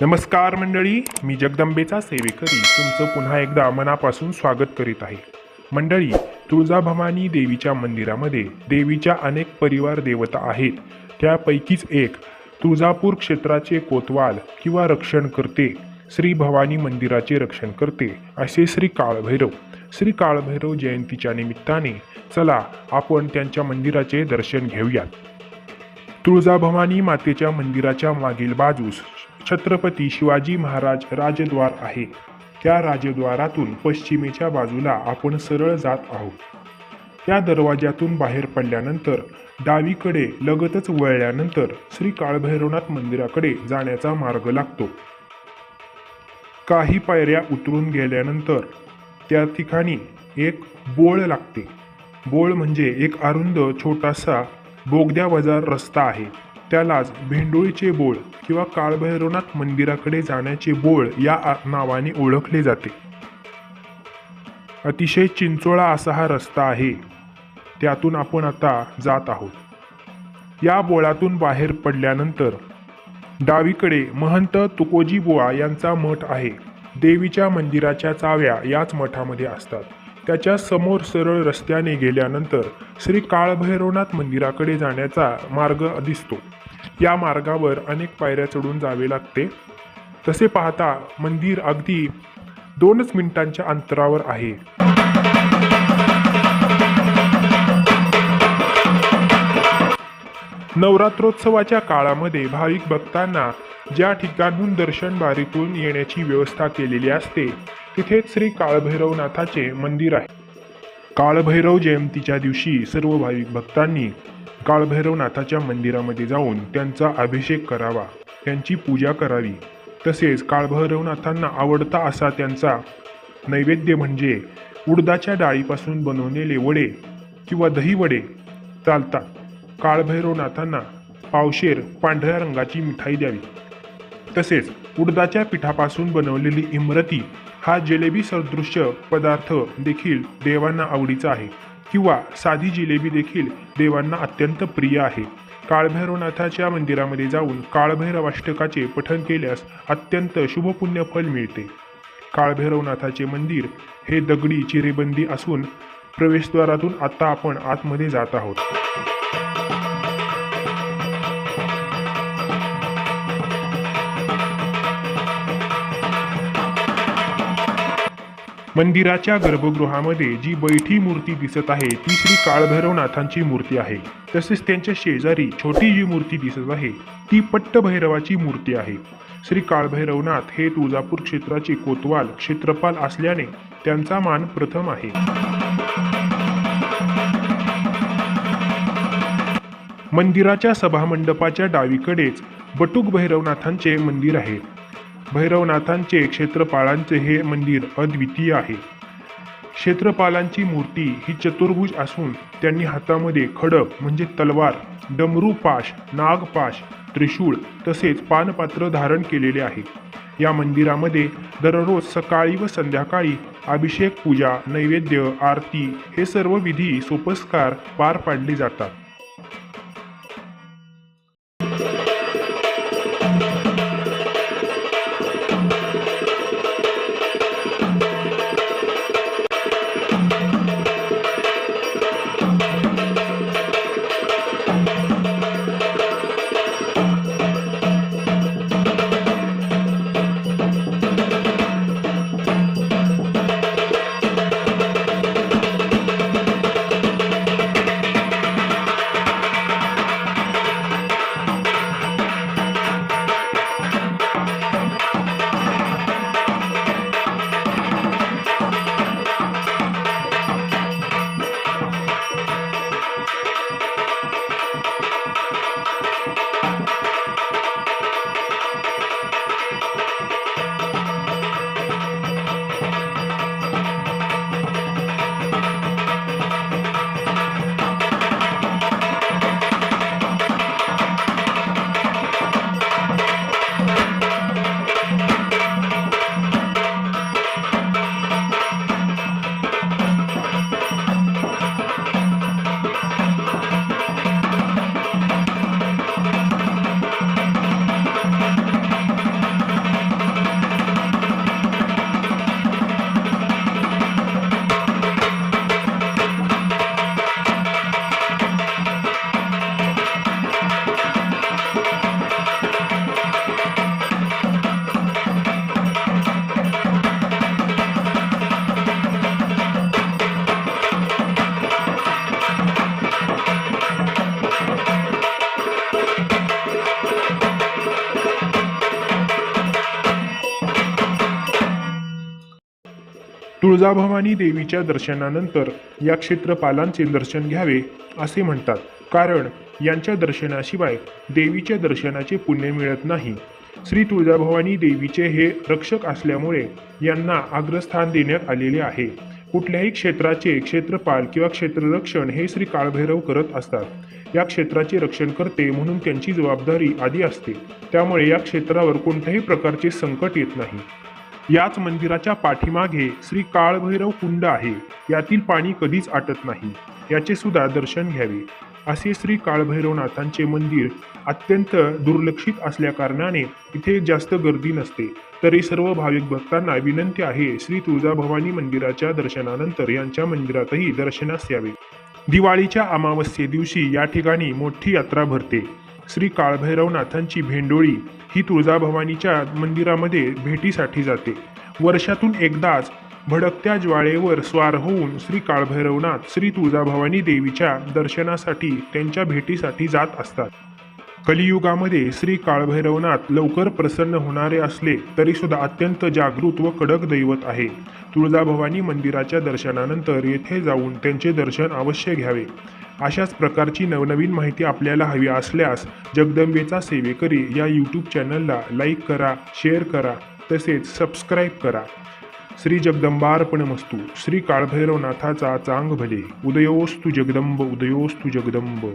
नमस्कार मंडळी मी जगदंबेचा सेवेकरी. तुमचं पुन्हा एकदा मनापासून स्वागत करीत आहे. मंडळी तुळजाभवानी देवीच्या मंदिरामध्ये देवीच्या अनेक परिवार देवता आहेत. त्यापैकीच एक तुळजापूर क्षेत्राचे कोतवाल किंवा रक्षण करते श्री भवानी मंदिराचे रक्षण करते असे श्री काळभैरव. श्री काळभैरव जयंतीच्या निमित्ताने चला आपण त्यांच्या मंदिराचे दर्शन घेऊयात. तुळजाभवानी मातेच्या मंदिराच्या मागील बाजूस छत्रपती शिवाजी महाराज राजद्वार आहे. त्या राजद्वारातून पश्चिमेच्या बाजूला आपण सरळ जात आहोत. त्या दरवाज्यातून बाहेर पडल्यानंतर डावीकडे लगतच वळल्यानंतर श्री काळभैरवनाथ मंदिराकडे जाण्याचा मार्ग लागतो. काही पायऱ्या उतरून गेल्यानंतर त्या ठिकाणी एक बोळ लागते. बोळ म्हणजे एक अरुंद छोटासा बोगद्या बाजार रस्ता आहे. त्यालाच भेंडोळीचे बोळ किंवा काळभैरवनाथ मंदिराकडे जाण्याचे बोळ या नावाने ओळखले जाते. अतिशय चिंचोळा असा हा रस्ता आहे. त्यातून आपण आता जात आहोत. या बोळातून बाहेर पडल्यानंतर डावीकडे महंत तुकोजी बुवा यांचा मठ आहे. देवीच्या मंदिराच्या चाव्या याच मठामध्ये असतात. त्याच्यासमोर सरळ रस्त्याने गेल्यानंतर श्री काळभैरवनाथ मंदिराकडे जाण्याचा मार्ग दिसतो. या मार्गावर अनेक पायऱ्या चढून जावे लागते. तसे पाहता मंदिर अगदी दोनच मिनिटांच्या अंतरावर आहे. नवरात्रोत्सवाच्या काळामध्ये भाविक भक्तांना ज्या ठिकाणहून दर्शन बारीतून येण्याची व्यवस्था केलेली असते तिथेच श्री काळभैरवनाथाचे मंदिर आहे. काळभैरव जयंतीच्या दिवशी सर्व भाविक भक्तांनी काळभैरवनाथाच्या मंदिरामध्ये जाऊन त्यांचा अभिषेक करावा त्यांची पूजा करावी. तसेच काळभैरवनाथांना आवडता असा त्यांचा नैवेद्य म्हणजे उडदाच्या डाळीपासून बनवलेले वडे किंवा दही वडे चालतात. काळभैरवनाथांना पावशेर पांढऱ्या रंगाची मिठाई द्यावी. तसेच उडदाच्या पिठापासून बनवलेली इमरती हा जिलेबी सदृश्य पदार्थ देखील देवांना आवडीचा आहे किंवा साधी जिलेबी देखील देवांना अत्यंत प्रिय आहे. काळभैरवनाथाच्या मंदिरामध्ये जाऊन काळभैरवाष्टकाचे पठण केल्यास अत्यंत शुभपुण्य फल मिळते. काळभैरवनाथाचे मंदिर हे दगडी चिरेबंदी असून प्रवेशद्वारातून आता आपण आतमध्ये जात आहोत. मंदिराच्या गर्भगृहामध्ये जी बैठी मूर्ती दिसत आहे ती श्री काळभैरवनाथांची मूर्ती आहे. तसेच त्यांच्या शेजारी छोटी जी मूर्ती दिसत आहे ती पट्टभैरवाची मूर्ती आहे. श्री काळभैरवनाथ हे तुळजापूर क्षेत्राचे कोतवाल क्षेत्रपाल असल्याने त्यांचा मान प्रथम आहे. मंदिराच्या सभामंडपाच्या डावीकडेच बटुक भैरवनाथांचे मंदिर आहे. भैरवनाथांचे क्षेत्रपाळांचे हे मंदिर अद्वितीय आहे. क्षेत्रपालांची मूर्ती ही चतुर्भुज असून त्यांनी हातामध्ये खडक म्हणजे तलवार डमरू पाश नागपाश त्रिशूळ तसेच पानपात्र धारण केलेले आहे. या मंदिरामध्ये दररोज सकाळी व संध्याकाळी अभिषेक पूजा नैवेद्य आरती हे सर्व विधी सोपस्कार पार पाडले जातात. तुळजाभवानी देवीच्या दर्शनानंतर या क्षेत्रपालांचे दर्शन घ्यावे असे म्हणतात. कारण यांच्या दर्शनाशिवाय देवीच्या दर्शनाचे पुण्य मिळत नाही. श्री तुळजाभवानी देवीचे हे रक्षक असल्यामुळे यांना अग्रस्थान देण्यात आलेले आहे. कुठल्याही क्षेत्राचे क्षेत्रपाल किंवा क्षेत्ररक्षण हे श्री काळभैरव करत असतात. या क्षेत्राचे रक्षण करते म्हणून त्यांची जबाबदारी आधी असते. त्यामुळे या क्षेत्रावर कोणत्याही प्रकारचे संकट येत नाही. याच मंदिराच्या पाठीमागे श्री काळभैरव कुंड आहे. यातील पाणी कधीच आटत नाही. याचे सुद्धा दर्शन घ्यावे. असे श्री काळभैरवनाथांचे मंदिर अत्यंत दुर्लक्षित असल्याकारणाने इथे जास्त गर्दी नसते. तरी सर्व भाविक भक्तांना विनंती आहे श्री तुळजाभवानी मंदिराच्या दर्शनानंतर यांच्या मंदिरातही दर्शनास यावे. दिवाळीच्या अमावस्ये दिवशी या ठिकाणी मोठी यात्रा भरते. श्री काळभैरवनाथांची भेंडोळी ही तुळजाभवानीच्या मंदिरामध्ये भेटीसाठी जाते. वर्षातून एकदाच भडकत्या ज्वाळेवर स्वार होऊन श्री काळभैरवनाथ श्री तुळजाभवानी देवीच्या दर्शनासाठी त्यांच्या भेटीसाठी जात असतात. कलियुगामध्ये श्री काळभैरवनाथ लवकर प्रसन्न होणारे असले तरी सुद्धा अत्यंत जागृत व कडक दैवत आहे. तुळजाभवानी मंदिराच्या दर्शनानंतर येथे जाऊन त्यांचे दर्शन अवश्य घ्यावे. अशाच प्रकारची नवनवीन माहिती आपल्याला हवी असल्यास जगदंबेचा सेवेकरी या यूट्यूब चॅनलला लाईक करा शेअर करा तसेच सबस्क्राईब करा. श्री जगदंबार्पणमस्तू. श्री काळभैरवनाथाचा चांग भले उदयोस्तु जगदंब उदयोस्तु जगदंब.